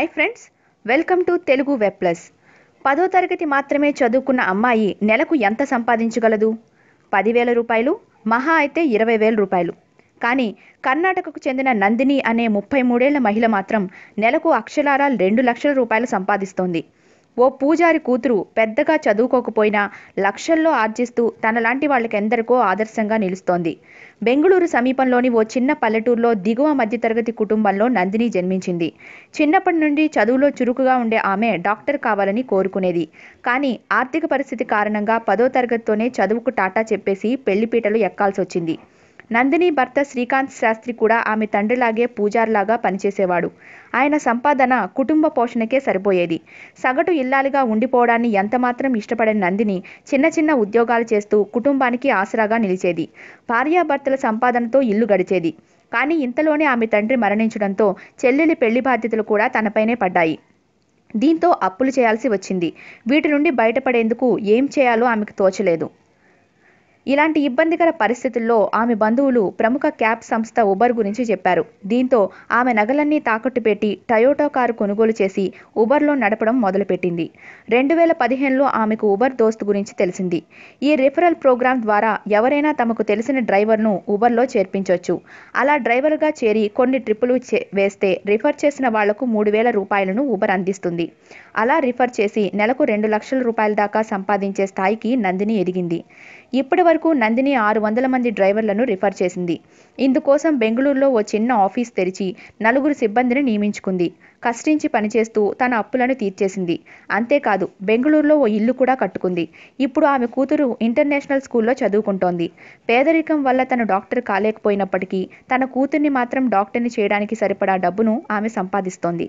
Hi friends welcome to Telugu web plus. పదో తరగతి మాత్రమే చదువుకున్న అమ్మాయి నెలకు ఎంత సంపాదించగలదు? పదివేల రూపాయలు మహా అయితే ఇరవై వేల రూపాయలు. కానీ కర్ణాటకకు చెందిన నందిని అనే ముప్పై మూడేళ్ళ మహిళ మాత్రం నెలకు అక్షరాల రెండు లక్షల రూపాయలు సంపాదిస్తోంది. ఓ పూజారి కూతురు పెద్దగా చదువుకోకపోయినా లక్షల్లో ఆర్జిస్తూ తనలాంటి వాళ్ళకెందరికో ఆదర్శంగా నిలుస్తోంది. బెంగళూరు సమీపంలోని ఓ చిన్న పల్లెటూరులో దిగువ మధ్యతరగతి కుటుంబంలో నందిని జన్మించింది. చిన్నప్పటి నుండి చదువులో చురుకుగా ఉండే ఆమె డాక్టర్ కావాలని కోరుకునేది. కానీ ఆర్థిక పరిస్థితి కారణంగా పదో తరగతితోనే చదువుకు టాటా చెప్పేసి పెళ్ళిపీటలు ఎక్కాల్సి వచ్చింది నందిని భర్త శ్రీకాంత్ శాస్త్రి కూడా ఆమె తండ్రిలాగే పూజారులాగా పనిచేసేవాడు. ఆయన సంపాదన కుటుంబ పోషణకే సరిపోయేది. సగటు ఇల్లాలుగా ఉండిపోవడాన్ని ఎంతమాత్రం ఇష్టపడని నందిని చిన్న చిన్న ఉద్యోగాలు చేస్తూ కుటుంబానికి ఆసరాగా నిలిచేది. భార్యాభర్తల సంపాదనతో ఇల్లు గడిచేది. కానీ ఇంతలోనే ఆమె తండ్రి మరణించడంతో చెల్లెలి పెళ్ళి బాధ్యతలు కూడా తనపైనే పడ్డాయి. దీంతో అప్పులు చేయాల్సి వచ్చింది. వీటి నుండి బయటపడేందుకు ఏం చేయాలో ఆమెకు తోచలేదు. ఇలాంటి ఇబ్బందికర పరిస్థితుల్లో ఆమె బంధువులు ప్రముఖ క్యాబ్ సంస్థ ఉబర్ గురించి చెప్పారు. దీంతో ఆమె నగలన్నీ తాకట్టు పెట్టి టయోటో కారు కొనుగోలు చేసి ఉబర్లో నడపడం మొదలుపెట్టింది. రెండు వేల పదిహేనులో ఆమెకు ఉబర్ దోస్త్ గురించి తెలిసింది. ఈ రిఫరల్ ప్రోగ్రాం ద్వారా ఎవరైనా తమకు తెలిసిన డ్రైవర్ను ఉబర్లో చేర్పించవచ్చు అలా డ్రైవర్గా చేరి కొన్ని ట్రిప్పులు చే- వేస్తే రిఫర్ చేసిన వాళ్ళకు మూడు వేల రూపాయలను ఉబర్ అందిస్తుంది. అలా రిఫర్ చేసి నెలకు రెండు లక్షల రూపాయల దాకా సంపాదించే స్థాయికి నందిని ఎదిగింది. ఇప్పటి వరకు నందిని ఆరు వందల మంది డ్రైవర్లను రిఫర్ చేసింది. ఇందుకోసం బెంగళూరులో ఓ చిన్న ఆఫీస్ తెరిచి నలుగురు సిబ్బందిని నియమించుకుంది. కష్టించి పనిచేస్తూ తన అప్పులను తీర్చేసింది. అంతేకాదు బెంగళూరులో ఓ ఇల్లు కూడా కట్టుకుంది. ఇప్పుడు ఆమె కూతురు ఇంటర్నేషనల్ స్కూల్లో చదువుకుంటోంది. పేదరికం వల్ల తను డాక్టర్ కాలేకపోయినప్పటికీ తన కూతుర్ని మాత్రం డాక్టర్ని చేయడానికి సరిపడా డబ్బును ఆమె సంపాదిస్తోంది.